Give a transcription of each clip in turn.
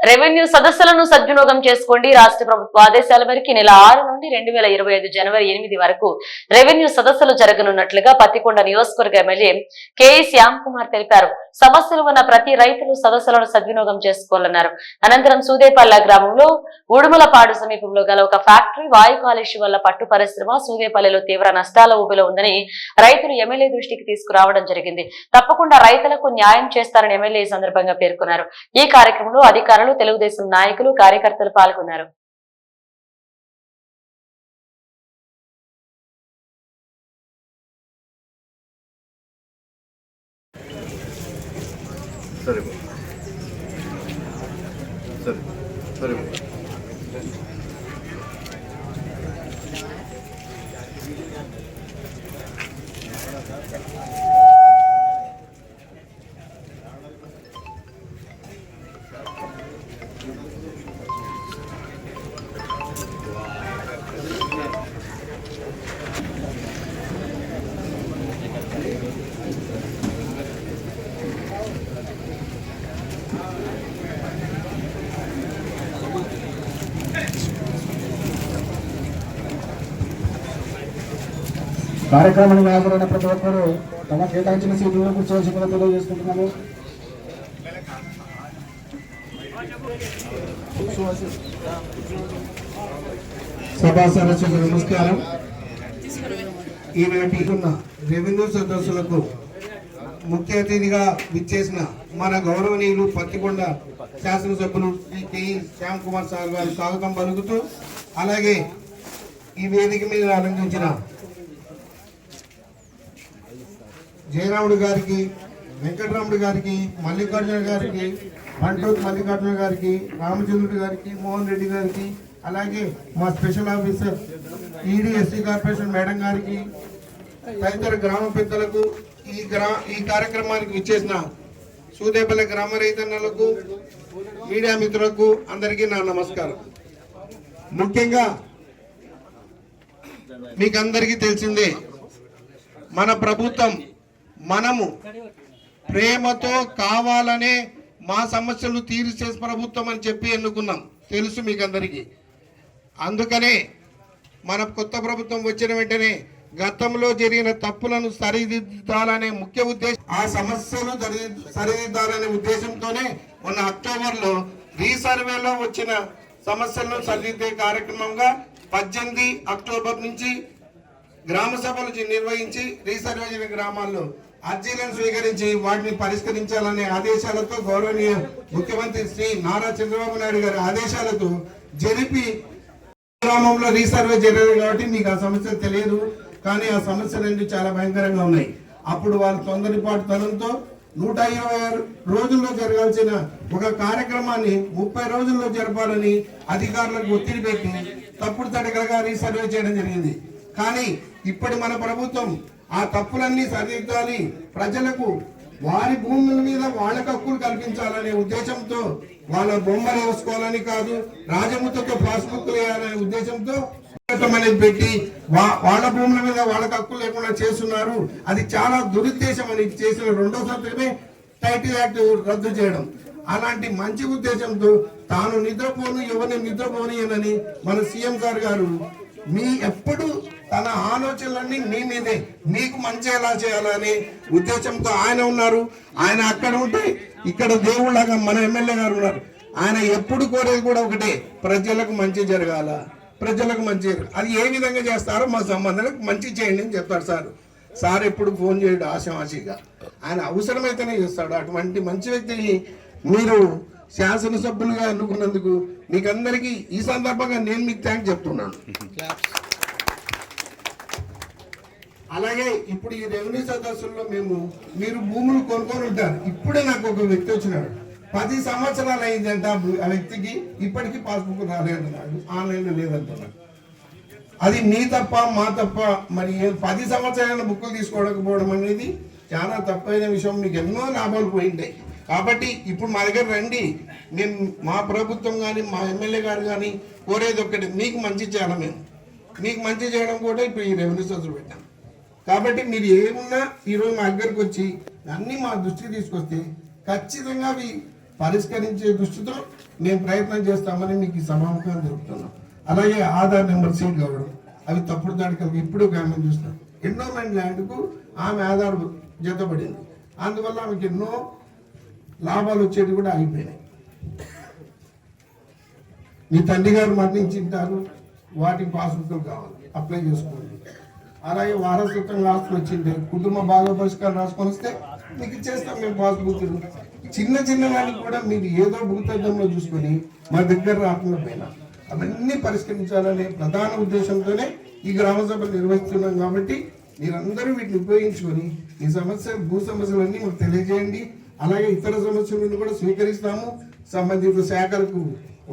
Revenue సదస్సులను సద్వినియోగం చేసుకోండి. రాష్ట్ర ప్రభుత్వ ఆదేశాల మేరకు నెల ఆరు నుండి రెండు వేల ఇరవై ఐదు జనవరి ఎనిమిది వరకు రెవెన్యూ సదస్సులు జరగనున్నట్లుగా పత్తికొండ నియోజకవర్గ ఎమ్మెల్యే కేఈ శ్యామ్ కుమార్ తెలిపారు. సమస్యలు ఉన్న ప్రతి రైతులు సదస్సులను సద్వినియోగం చేసుకోవాలన్నారు. అనంతరం సూదేపల్ల గ్రామంలో ఉడుమలపాడు సమీపంలో గల ఒక ఫ్యాక్టరీ వాయు కాలుష్యం వల్ల పట్టు పరిశ్రమ సూదేపల్లిలో తీవ్ర నష్టాల ఊబిలో ఉందని రైతులు ఎమ్మెల్యే దృష్టికి తీసుకురావడం జరిగింది. తప్పకుండా రైతులకు న్యాయం చేస్తారని ఎమ్మెల్యే ఈ సందర్భంగా పేర్కొన్నారు. ఈ కార్యక్రమంలో అధికారులు తెలుగుదేశం నాయకులు కార్యకర్తలు పాల్గొన్నారు. సరే కార్యక్రమానికి హాజరైన ప్రతి ఒక్కరూ తమ కేటాయించిన సీట్లలో కూర్చోవలసిందిగా తెలియజేసుకుంటున్నాము. సభా సదస్సులకు నమస్కారం. ఈనాటి ఉన్న రెవెన్యూ సదస్సులకు ముఖ్య అతిథిగా విచ్చేసిన మన గౌరవనీయులు పత్తికొండ శాసనసభ్యులు శ్రీ కె శ్యామ్ కుమార్ సార్ గారు స్వాగతం పలుకుతూ అలాగే ఈ వేదిక మీద అలంకరించిన జయరాముడు గారికి వెంకటరాముడు గారికి మల్లికార్జున గారికి పంటూరు మల్లికార్జున గారికి రామచంద్రుడు గారికి మోహన్ రెడ్డి గారికి అలాగే మా special officer ED SC corporation madam గారికి తదితర గ్రామ పెద్దలకు ఈ గ్రా ఈ కార్యక్రమానికి విచ్చేసిన సూదేపల్లి గ్రామ రైతన్నలకు మీడియా మిత్రులకు అందరికీ నా నమస్కారం. ముఖ్యంగా మీకందరికీ తెలిసిందే మన ప్రభుత్వం మనము ప్రేమతో కావాలనే మా సమస్యలు తీర్చే ప్రభుత్వం అని చెప్పి ఎన్నుకున్నాం. తెలుసు మీకు అందరికీ అందుకనే మన కొత్త ప్రభుత్వం వచ్చిన వెంటనే గతంలో జరిగిన తప్పులను సరిదిద్దాలనే ముఖ్య ఉద్దేశం ఆ సమస్యలు సరిదిద్దాలనే ఉద్దేశంతోనే మొన్న అక్టోబర్లో రీసర్వేలో వచ్చిన సమస్యలను సరిదిద్దే కార్యక్రమంగా పద్దెనిమిది అక్టోబర్ నుంచి గ్రామ సభలు నిర్వహించి రీసర్వే చేసిన గ్రామాల్లో అర్జీలను స్వీకరించి వాటిని పరిష్కరించాలనే ఆదేశాలతో గౌరవనీయ ముఖ్యమంత్రి శ్రీ నారా చంద్రబాబు నాయుడు గారి ఆదేశాలతో జరిపి గ్రామంలో రీసర్వే జరిగింది కాబట్టి మీకు ఆ సమస్య తెలియదు కానీ ఆ సమస్యలన్నీ చాలా భయంకరంగా ఉన్నాయి. అప్పుడు వారు తొందరపాటు తనంతో నూట ఇరవై ఆరు రోజుల్లో జరగాల్సిన ఒక కార్యక్రమాన్ని ముప్పై రోజుల్లో జరపాలని అధికారులకు ఒత్తిడి పెట్టి తప్పుడు తడకలుగా రీసర్వే చేయడం జరిగింది. కానీ ఇప్పటి మన ప్రభుత్వం ఆ తప్పులన్నీ సరిదిద్దాలి. ప్రజలకు వారి భూముల మీద వాళ్ళకి హక్కులు కల్పించాలనే ఉద్దేశంతో వాళ్ళ బొమ్మలు వేసుకోవాలని కాదు రాజముద్దతో పాస్బుక్లు వేయాలనే ఉద్దేశంతో అనేది పెట్టి వా- వాళ్ళ భూముల మీద వాళ్ళకి హక్కులు లేకుండా చేస్తున్నారు. అది చాలా దురుద్దేశం అని చేసిన రెండో సంవత్సరమే టైటిల్ యాక్ట్ రద్దు చేయడం. అలాంటి మంచి ఉద్దేశంతో తాను నిద్రపోను ఎవరిని నిద్రపోనియనని మన సీఎం గారు గారు మీ ఎప్పుడు తన ఆలోచనలన్నీ మీ మీదే. మీకు మంచి ఎలా చేయాలని ఉద్దేశంతో ఆయన ఉన్నారు. ఆయన అక్కడ ఉంటే ఇక్కడ దేవుళ్ళగా మన ఎమ్మెల్యే గారు ఉన్నారు. ఆయన ఎప్పుడు కోరేది కూడా ఒకటే ప్రజలకు మంచి జరగాల. ప్రజలకు మంచి అది ఏ విధంగా చేస్తారో మా సంబంధాలకు మంచి చేయండి అని చెప్తారు సార్. సార్ ఎప్పుడు ఫోన్ చేయడు ఆశామాషిగా ఆయన అవసరమైతేనే చేస్తాడు. అటువంటి మంచి వ్యక్తిని మీరు శాసనసభ్యులుగా ఎన్నుకున్నందుకు మీకు అందరికీ ఈ సందర్భంగా నేను మీకు థ్యాంక్ చెప్తున్నాను. అలాగే ఇప్పుడు ఈ రెవెన్యూ సదస్సుల్లో మేము మీరు భూములు కొనుక్కొని ఉంటారు. ఇప్పుడే నాకు ఒక వ్యక్తి వచ్చినాడు. పది సంవత్సరాలు అయిందంట ఆ వ్యక్తికి. ఇప్పటికీ పాస్బుక్ రాలేదన్నాడు. ఆన్లైన్లో లేదంటున్నాడు. అది మీ తప్ప మా తప్ప మరి ఏ- పది సంవత్సరాల బుక్కులు తీసుకోవడకపోవడం అనేది చాలా తప్పైన విషయం. మీకు ఎన్నో లాభాలు పోయింటాయి. కాబట్టి ఇప్పుడు మా దగ్గర రండి. మేము మా ప్రభుత్వం కానీ మా ఎమ్మెల్యే గారు కానీ కోరేది ఒక్కటి. మీకు మంచి చేయాలి మేము. మీకు మంచి చేయడం కూడా ఇప్పుడు ఈ రెవెన్యూ సోదరు పెట్టాం. కాబట్టి మీరు ఏమున్నా ఈరోజు మా దగ్గరకు వచ్చి అన్నీ మా దృష్టికి తీసుకొస్తే ఖచ్చితంగా అవి పరిష్కరించే దృష్టితో మేము ప్రయత్నం చేస్తామని మీకు ఈ సమాముఖంగా జరుపుతున్నాం అలాగే ఆధార్ నెంబర్ సీల్ కావడం అవి తప్పుడు దాడికలు ఇప్పుడు గ్రామం చూస్తాం. ఎండోమెంట్ ల్యాండ్కు ఆమె ఆధార్ జతపడింది. అందువల్ల ఆమెకి ఎన్నో లాభాలు వచ్చేవి కూడా ఆగిపోయినాయి. మీ తండ్రి గారు మరణించింటారు వాటికి పాస్బుక్లు కావాలి. అప్లై చేసుకోండి. అలాగే వారసత్వం ఆస్తులు వచ్చింది. కుటుంబ భాగ పరిష్కారం రాసుకొని వస్తే మీకు ఇచ్చేస్తాం మేము పాస్బుక్ చిన్న చిన్న వాటికి కూడా మీరు ఏదో భూతద్దంలో చూసుకొని మా దగ్గర రాకుండా పోయినా. అవన్నీ పరిష్కరించాలనే ప్రధాన ఉద్దేశంతోనే ఈ గ్రామ సభలు నిర్వహిస్తున్నాం కాబట్టి మీరందరూ వీటిని ఉపయోగించుకొని ఈ సమస్య భూ సమస్యలన్నీ మాకు తెలియజేయండి. అలాగే ఇతర సమస్యలను కూడా స్వీకరిస్తాము. సంబంధిత శాఖలకు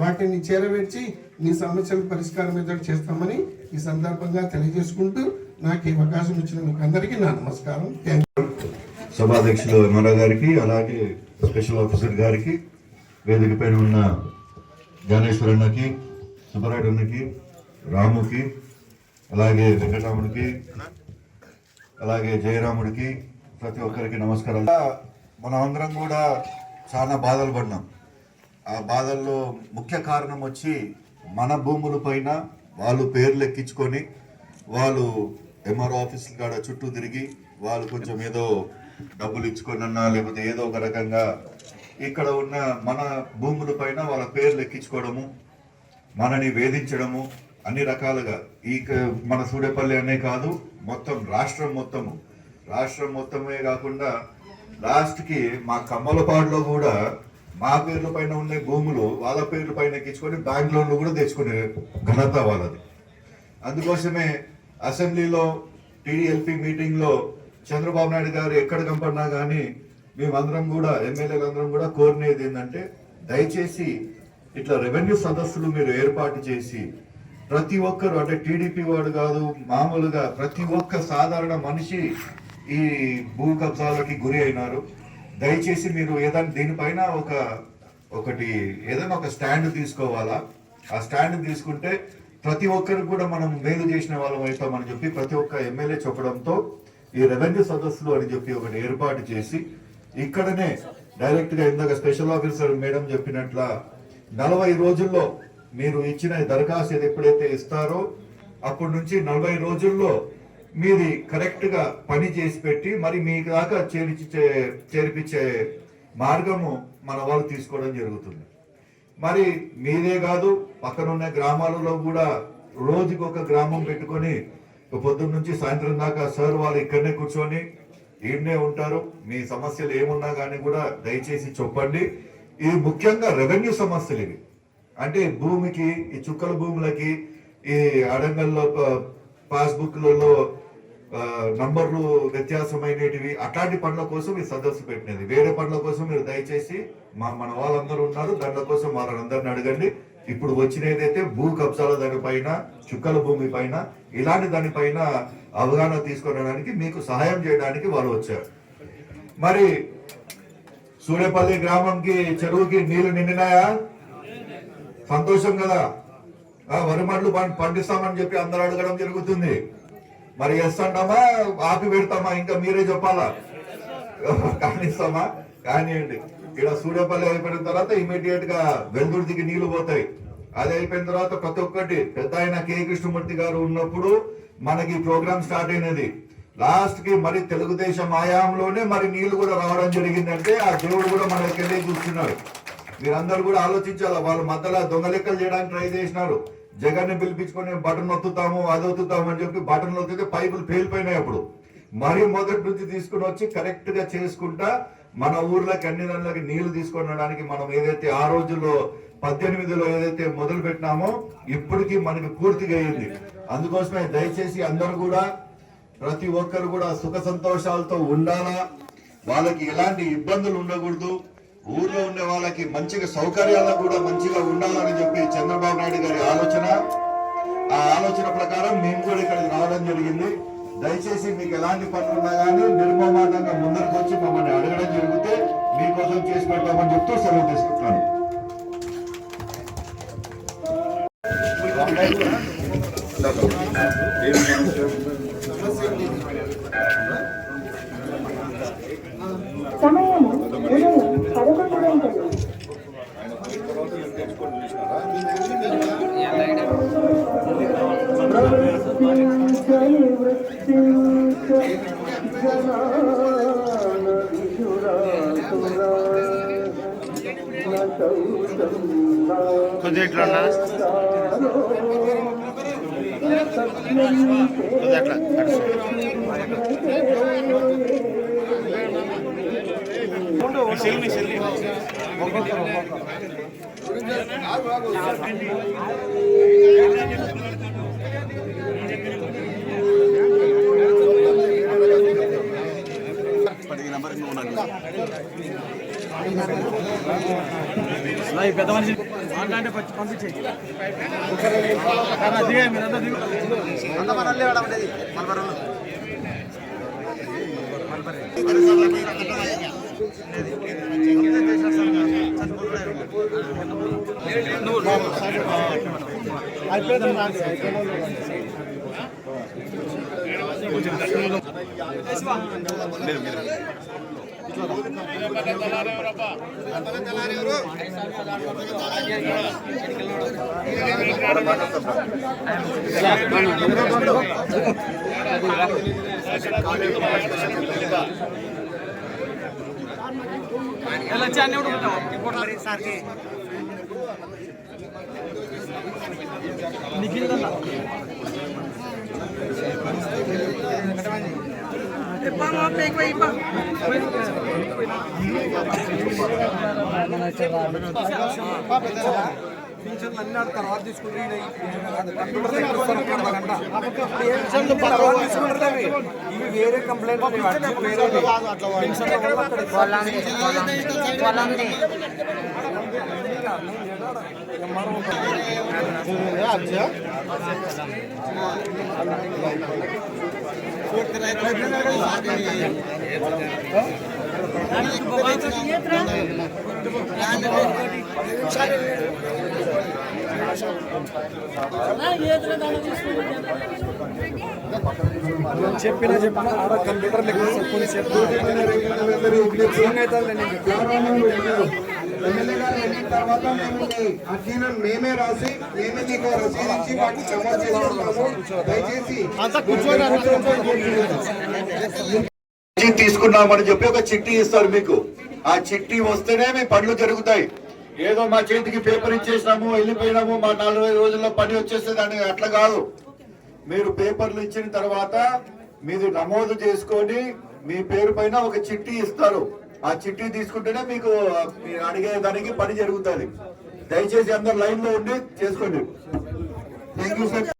వాటిని చేరవేర్చి మీ సమస్యల పరిష్కారం ఏదో చేస్తామని ఈ సందర్భంగా తెలియజేసుకుంటూ నాకు ఈ అవకాశం ఇచ్చిన మీకు అందరికీ నా నమస్కారం. సభాధ్యక్షులు ఎమ్మెల్యే గారికి అలాగే స్పెషల్ ఆఫీసర్ గారికి వేదిక పైన ఉన్న జ్ఞానేశ్వరన్నకి సుబ్బరాయుడు అన్నకి రాముకి అలాగే వెంకటరాముడికి అలాగే జయరాముడికి ప్రతి ఒక్కరికి నమస్కారం మనం అందరం కూడా చాలా బాధలు పడినాం ఆ బాధల్లో ముఖ్య కారణం వచ్చి మన భూముల పైన వాళ్ళు పేర్లు ఎక్కించుకొని వాళ్ళు ఎంఆర్ఓ ఆఫీస్ కాడ చుట్టూ తిరిగి వాళ్ళు కొంచెం ఏదో డబ్బులు ఇచ్చుకొనన్నా లేకపోతే ఏదో ఒక రకంగా ఇక్కడ ఉన్న మన భూముల పైన వాళ్ళ పేర్లు ఎక్కించుకోవడము మనని వేధించడము అన్ని రకాలుగా. ఈ మన సూడేపల్లి అనే కాదు మొత్తం రాష్ట్రం మొత్తము. రాష్ట్రం మొత్తమే కాకుండా లాస్ట్కి మా కమ్మలపాడులో కూడా మా పేర్ల పైన ఉండే భూములు వాళ్ళ పేర్ల పైన ఎక్కించుకొని బ్యాంక్ లోన్లు కూడా తెచ్చుకునే ఘనత వాళ్ళది. అందుకోసమే అసెంబ్లీలో టీడీఎల్పీ మీటింగ్లో చంద్రబాబు నాయుడు గారు ఎక్కడ కనపడినా కానీ మేమందరం కూడా ఎమ్మెల్యేలందరం కూడా కోరినేది ఏంటంటే దయచేసి ఇట్లా రెవెన్యూ సదస్సులు మీరు ఏర్పాటు చేసి ప్రతి ఒక్కరు అంటే టీడీపీ వాడు కాదు మామూలుగా ప్రతి ఒక్క సాధారణ మనిషి ఈ భూ కబ్జాలకి గురి అయినారు. దయచేసి మీరు ఏదైనా దీనిపైన ఒక ఒకటి ఏదైనా ఒక స్టాండ్ తీసుకోవాలా? ఆ స్టాండ్ తీసుకుంటే ప్రతి ఒక్కరికి కూడా మనం మేలు చేసిన వాళ్ళం అవుతామని చెప్పి ప్రతి ఒక్క ఎమ్మెల్యే చెప్పడంతో ఈ రెవెన్యూ సదస్సులు అని చెప్పి ఒకటి ఏర్పాటు చేసి ఇక్కడనే డైరెక్ట్గా ఇందాక స్పెషల్ ఆఫీసర్ మేడం చెప్పినట్ల నలభై రోజుల్లో మీరు ఇచ్చిన దరఖాస్తు ఎప్పుడైతే ఇస్తారో అప్పటి నుంచి నలభై రోజుల్లో మీది కరెక్ట్గా పని చేసి పెట్టి మరి మీ దాకా చేర్చి చేర్పించే మార్గము మన వాళ్ళు తీసుకోవడం జరుగుతుంది. మరి మీదే కాదు పక్కనున్న గ్రామాలలో కూడా రోజుకి ఒక గ్రామం పెట్టుకొని పొద్దున్న నుంచి సాయంత్రం దాకా సార్ వాళ్ళు ఇక్కడనే కూర్చొని ఈడనే ఉంటారు. మీ సమస్యలు ఏమున్నా కానీ కూడా దయచేసి చెప్పండి. ఇది ముఖ్యంగా రెవెన్యూ సమస్యలు ఇవి. అంటే భూమికి ఈ చుక్కల భూములకి ఈ అడంగల్లో పాస్బుక్లలో నంబర్లు వ్యత్యాసమైనటివి అట్లాంటి పనుల కోసం ఈ సదస్సు పెట్టినది. వేరే పనుల కోసం మీరు దయచేసి మా మన వాళ్ళందరూ ఉన్నారు. దాంట్ల కోసం వాళ్ళందరిని అడగండి. ఇప్పుడు వచ్చినదైతే భూ కబ్జాల దానిపైన చుక్కల భూమి పైన ఇలాంటి దానిపైన అవగాహన తీసుకురావడానికి మీకు సహాయం చేయడానికి వాళ్ళు వచ్చారు. మరి సూర్యపల్లి గ్రామంకి చెరువుకి నీళ్ళు నిండినాయా? సంతోషం కదా. ఆ, పండిస్తామని చెప్పి అందరూ అడగడం జరుగుతుంది. మరి వేస్తాంటామా ఆపి పెడతామా? ఇంకా మీరే చెప్పాలా? కానిస్తామా? కానివ్వండి ఇక్కడ సూర్యపల్లి అయిపోయిన తర్వాత ఇమీడియట్గా వెల్దుర్తికి నీళ్ళు పోతాయి. అది అయిపోయిన తర్వాత ప్రతి ఒక్కటి పెద్ద ఆయన కె. కృష్ణమూర్తి గారు ఉన్నప్పుడు మనకి ప్రోగ్రామ్ స్టార్ట్ అయినది. లాస్ట్కి మరి తెలుగుదేశం ఆయాంలోనే మరి నీళ్ళు కూడా రావడం జరిగిందంటే ఆ దేవుడు కూడా మనకి వెళ్ళి చూస్తున్నాడు. మీరందరూ కూడా ఆలోచించాలి? వాళ్ళు మధ్యలో దొంగ లెక్కలు చేయడానికి ట్రై చేసినారు. జగన్ పిలిపించుకొని బటన్ నొత్తుతాము అది ఒత్తుతాము అని చెప్పి బటన్ నొత్తితే పైపులు పేలిపోయినాయి అప్పుడు. మరి మొదటి నుంచి తీసుకుని వచ్చి కరెక్ట్గా చేసుకుంటా మన ఊర్లోకి అన్ని దానిలోకి నీళ్ళు తీసుకొనడానికి మనం ఏదైతే ఆ రోజుల్లో పద్దెనిమిదిలో ఏదైతే మొదలు పెట్టినామో ఇప్పటికీ మనకి పూర్తిగా అయ్యింది అందుకోసమే దయచేసి అందరూ కూడా ప్రతి ఒక్కరు కూడా సుఖ సంతోషాలతో ఉండాలా? వాళ్ళకి ఎలాంటి ఇబ్బందులు ఉండకూడదు. ఊర్లో ఉండే వాళ్ళకి మంచిగా సౌకర్యాలు కూడా మంచిగా ఉండాలని చెప్పి చంద్రబాబు నాయుడు గారి ఆలోచన. ఆ ఆలోచన ప్రకారం మేము కూడా ఇక్కడికి రావడం జరిగింది. దయచేసి మీకు ఎలాంటి పనులు ఉన్నా కానీ నిర్మమాటంగా ముందరకు వచ్చి మమ్మల్ని అడగడం జరిగితే మీకోసం చేసి పెడతామని చెప్తూ సెలవు తీసుకుంటాను సమయం కొద్దిగా ఇట్లా ఉన్నా కొద్దిగా అట్లా అటు సైడ్. నీ సెల్ నీ సెల్ పెద్ద మనిషి మాట్లాడే పంపించేది దిగా మీరంతా దిగు. అన్నీ కూడా ఉంటాం సార్కి నిఖిల్ ఫీచర్లు అన్ని ఆడ తర్వాత తీసుకుంటే తర్వాత తీసుకుంటారు అవి. ఇవి వేరే కంప్లైంట్ వేరే చెప్పిన చెప్పిన ఆడ కంప్యూటర్ లెక్క చెప్పు చెప్పు ఏమైతే ఎమ్మెల్యే గారు వెళ్ళిన తర్వాత మేము అర్జీలను మేమే రాసి మేమే మీకు రసీదు ఇచ్చి వాటిని జమ చేసుకుంటాము దయచేసి తీసుకున్నామని చెప్పి ఒక చిట్టి ఇస్తారు మీకు. ఆ చిట్టి వస్తేనే మీ పనులు జరుగుతాయి. ఏదో మా చేతికి పేపర్ ఇచ్చేసినాము వెళ్ళిపోయినాము మా నలభై రోజుల్లో పని వచ్చేస్తుంది అని అట్లా కాదు. మీరు పేపర్లు ఇచ్చిన తర్వాత మీది నమోదు చేసుకొని మీ పేరు పైన ఒక చిట్టి ఇస్తారు. ఆ చిట్టి తీసుకుంటేనే మీకు మీరు అడిగే దానికి పని జరుగుతుంది. దయచేసి అందరు లైన్లో ఉండి చేసుకోండి. థ్యాంక్ యూ సార్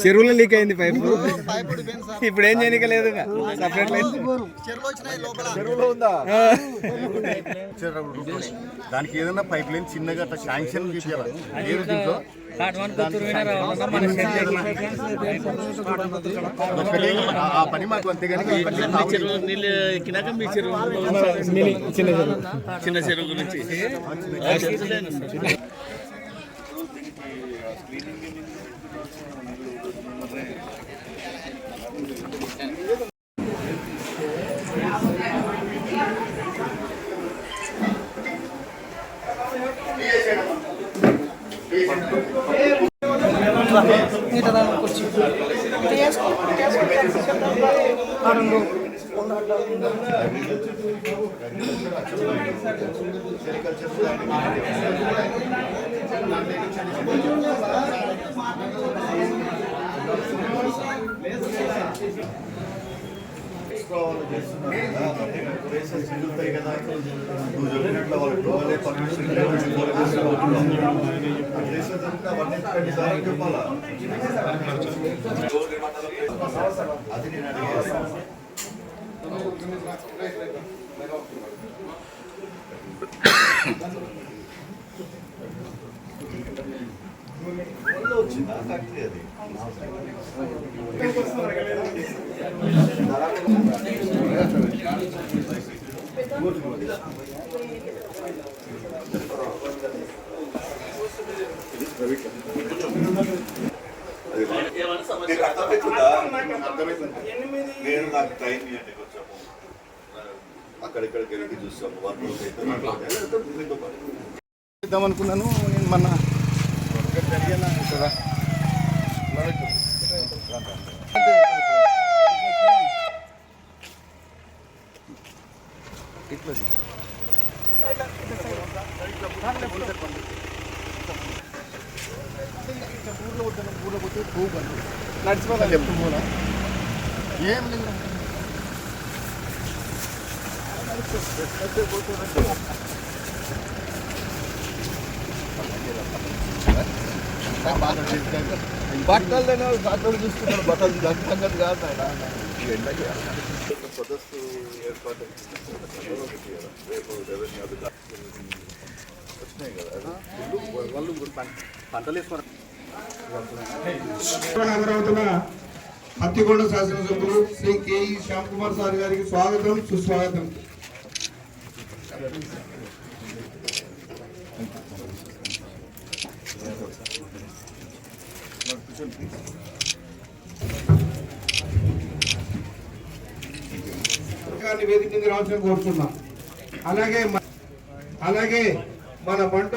చెరువులో లీక్ అయింది పైప్ ఇప్పుడు ఏం చేయనికలేదు సపరేట్ చెరువులో ఉందా దానికి ఏదైనా పైప్ లైన్ చిన్నగా అట్లా శాంక్షన్ చేయాలి? దీంట్లో? పని మాకు అంతేగాని ఈ పని కావాలి. నీళ్ళు ఎక్కినాక మీ చెరువు చిన్న చెరువు చిన్న చెరువు గురించి నువ్వు చెప్పినట్లు వాళ్ళకి డోలే పర్మిషన్ లేదని పోలీసులు ఉంటున్నాం. అది చేసేదంతా అవన్నీ ఎన్నిసార్లు చెప్పాలా? అది నేను అడిగేది. వచ్చిందా ఫ్యాక్టరీ అది నీకు అర్థమవుతుందా? నేను నాకు టైం ఇవ్వండి. అక్కడిక్కడికి వెళ్ళి చూస్తాము వన్ రోజు అయితే పాటు. ఇద్దాం అనుకున్నాను. నేను చెప్తున్నా ఏం లేదు. బట్టలు బట్టలు చూసుకుంటారు బట్టలు దాని సంగతి కాదు ఆయన ఎండకి సదస్సు ఏర్పాటు రేపు రెవెన్యూ అధికారులు వచ్చినాయి కదా వాళ్ళు వాళ్ళు పంటలు వేసుకున్నారు అమరావతిన పత్తికొండ శాసనసభ్యులు శ్రీ కేఈ శ్యామ్ కుమార్ సార్ గారికి స్వాగతం సుస్వాగతం. వేదిక మీద రావాల్సిన కోరుతున్నాం. అలాగే అలాగే మన పంట